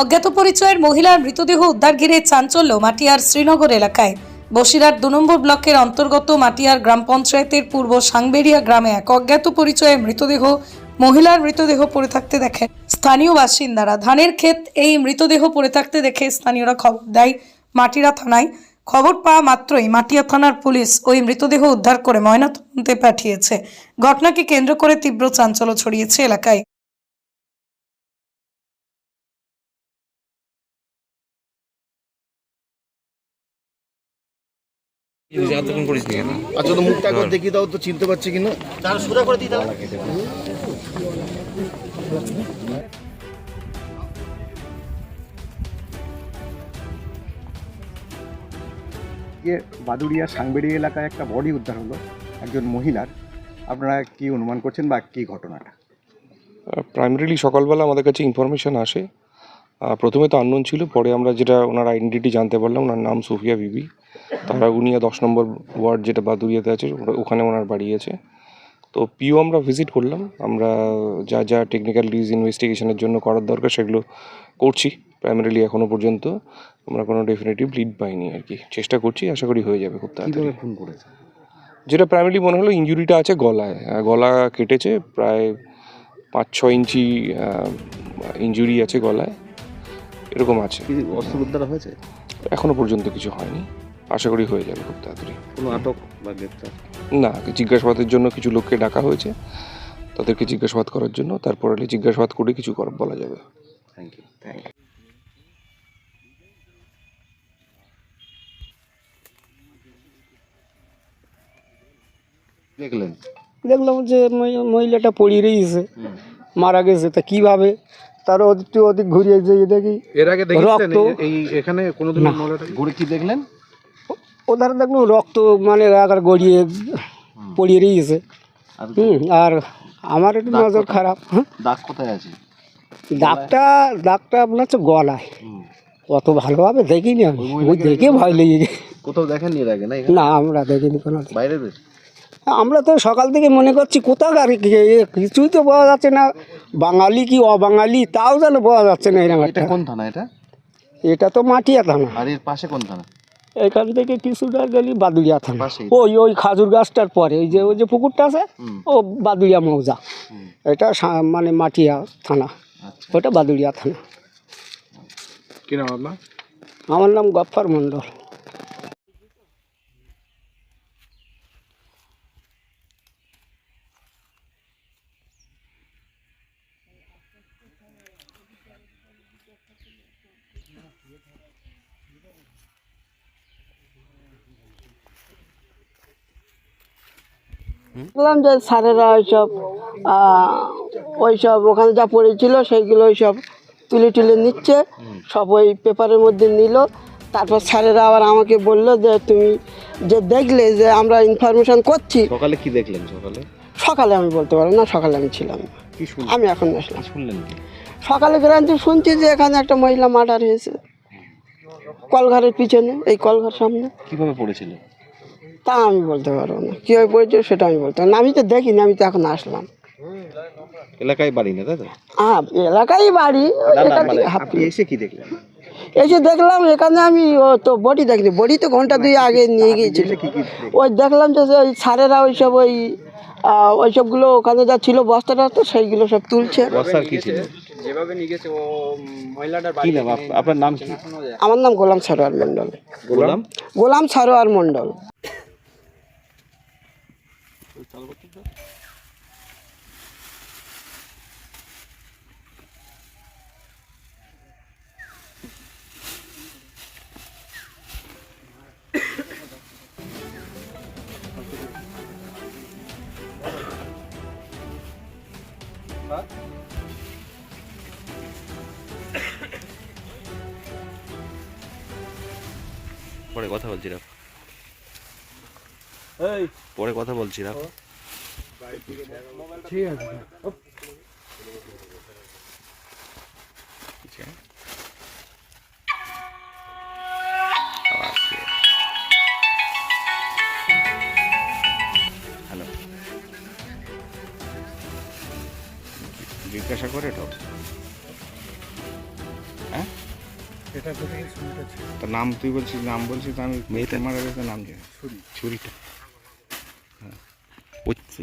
অজ্ঞাত পরিচয়ের মহিলার মৃতদেহ উদ্ধার ঘিরে চাঞ্চল্য মাটিয়ার শ্রীনগর এলাকায়। বসিরহাট দু নম্বর ব্লকের অন্তর্গত মাটিয়ার গ্রাম পঞ্চায়েতের পূর্ব সাংবেরিয়া গ্রামে এক অজ্ঞাত পরিচয়ের মৃতদেহ মহিলার মৃতদেহ পড়ে থাকতে দেখে স্থানীয় বাসিন্দারা। ধানের ক্ষেত এই মৃতদেহ পড়ে থাকতে দেখে স্থানীয়রা খবর দেয় মাটিরা থানায়। খবর পাওয়া মাত্রই মাটিয়া থানার পুলিশ ওই মৃতদেহ উদ্ধার করে ময়নাতদন্তে পাঠিয়েছে। ঘটনাকে কেন্দ্র করে তীব্র চাঞ্চল্য ছড়িয়েছে এলাকায়। আচ্ছা তো মুখটা একবার দেখিয়ে দাও তো চিনতে পারছি কিনা? গিয়ে বাদুড়িয়া সাংবেড়িয়া এলাকায় একটা বডি উদ্ধার হলো একজন মহিলার। আপনারা কি অনুমান করছেন বা কি ঘটনাটা? প্রাইমারিলি সকালবেলা আমাদের কাছে ইনফরমেশন আসে। প্রথমে তো আননোন ছিল পরে আমরা যেটা ওনার আইডেন্টিটি জানতে পারলাম ওনার নাম সুফিয়া বিবি। তারা উনিয়া দশ নম্বর ওয়ার্ড যেটা বাদুরিয়াতে আছে ওখানে ওনার বাড়ি আছে। তো পিও আমরা ভিজিট করলাম আমরা যা যা টেকনিক্যালিটিস ইনভেস্টিগেশনের জন্য করার দরকার সেগুলো করছি প্রাইমারিলি এখনও পর্যন্ত। আমরা কোনো ডেফিনেটিভ লিড পাইনি আর কি। চেষ্টা করছি আশা করি হয়ে যাবে খুব তাড়াতাড়ি। যেটা প্রাইমারি মনে হলো ইঞ্জুরিটা আছে গলায়। গলা কেটেছে প্রায় পাঁচ ছ ইঞ্চি ইঞ্জুরি আছে গলায়। এরকম আছে। অস্ত্র উদ্ধার হয়েছে? এখনও পর্যন্ত কিছু হয়নি। আশা করি হয়ে যাবে খুব তাড়াতাড়ি। কোনো আটক বা গ্রেপ্তার? না জিজ্ঞাসাবাদের জন্য কিছু লোককে ডাকা হয়েছে। তাদেরকে জিজ্ঞাসাবাদ করার জন্য তারপরে জিজ্ঞাসাবাদ করে কিছু কর- বলা যাবে। থ্যাংক ইউ থ্যাংক ইউ দেখলেন? দেখলাম যে মহিলাটা পড়িয়ে রয়েছে মারা গেছে তা কীভাবে? তার থেকে ওদিক ঘুরিয়ে যেয়ে দেখি এর আগে এই এখানে কোনোদিন ঘুরে কি দেখলেন? ওধারে দেখলাম রক্ত মানে আকার গড়িয়ে পড়িয়ে রয়েছে হুম আর আমার একটু নজর খারাপ। হ্যাঁ দাগ কোথায় আছে? দাগটা দাগটা আপনার হচ্ছে গলায়। অত ভালোভাবে দেখিনি আমি। ওই দেখে ভয় লেগে গেছে। কোথাও দেখেননি এর আগে না আমরা দেখিনি কোনো বাইরের বেশ? আমরা তো সকাল থেকে মনে করছি কোথাকার কি- এ কিছুই তো পাওয়া যাচ্ছে না। বাঙালি কি অবাঙালি? তাও যেন পাওয়া যাচ্ছে না এরকম এটা একটা কোন থানা এটা? এটা তো মাটিয়া থানা। আর এর পাশে কোন থানা? এখান থেকে কিছুটা গেলি বাদুড়িয়া থানা। ওই ওই খাজুর গাছটার পরে ওই যে ওই যে পুকুরটা আছে ও বাদুড়িয়া মৌজা। এটা মানে মাটিয়া থানা। আচ্ছা। ওটা বাদুড়িয়া থানা। কি নাম আপনার? আমার নাম গফ্ফার মণ্ডল। বললাম যে স্যারেরা ওইসব ওইসব ওখানে যা পড়েছিল সেইগুলো ওইসব তুলে তুলে নিচ্ছে সব ওই পেপারের মধ্যে নিল। তারপর স্যারেরা আবার আমাকে বলল যে তুমি যে দেখলে যে আমরা ইনফরমেশন করছি। সকালে কি দেখলেন সকালে? সকালে আমি বলতে পারব না সকালে আমি ছিলাম। আমি এখন আসলাম। শুনলেন? সকালে গ্রান্তি শুনছি যে এখানে একটা মহিলা মার্ডার হয়েছে। কলঘরের পিছনে এই কলঘর সামনে। কীভাবে পড়েছিল? তা আমি বলতে পারব না। কীভাবে পড়েছে সেটা আমি বলতে পারব না। আমি তো দেখিনি আমি তো এখন আসলাম। এলাকায় বাড়ি না তাই তো? হ্যাঁ এলাকায় বাড়ি মানে আপনি এসে কি দেখলেন? এসে দেখলাম এখানে আমি ও তো বডি দেখিনি। বডি তো ঘণ্টা দুই আগে নিয়ে গিয়েছিল। ওই দেখলাম যে ওই সারেরা ওইসব ওই আহ, ওইসবগুলো ওখানে যা ছিল বস্তা টস্তা সেইগুলো সব তুলছে। বর্ষার কি ছিল? কি নাম? আপ- আপনার নাম কি? আমার নাম গোলাম সারোয়ার মণ্ডল। বললাম গোলাম সারোয়ার মণ্ডল। পরে কথা বলছি রাখ পরে কথা বলছি রাখ হ্যালো। জিজ্ঞাসা করে তো। হ্যাঁ? তার নাম তুই বলছিস নাম বলছিস তো আমি মেয়েটা? মারা গেছে নাম জানি। ছুরিটা। হচ্ছে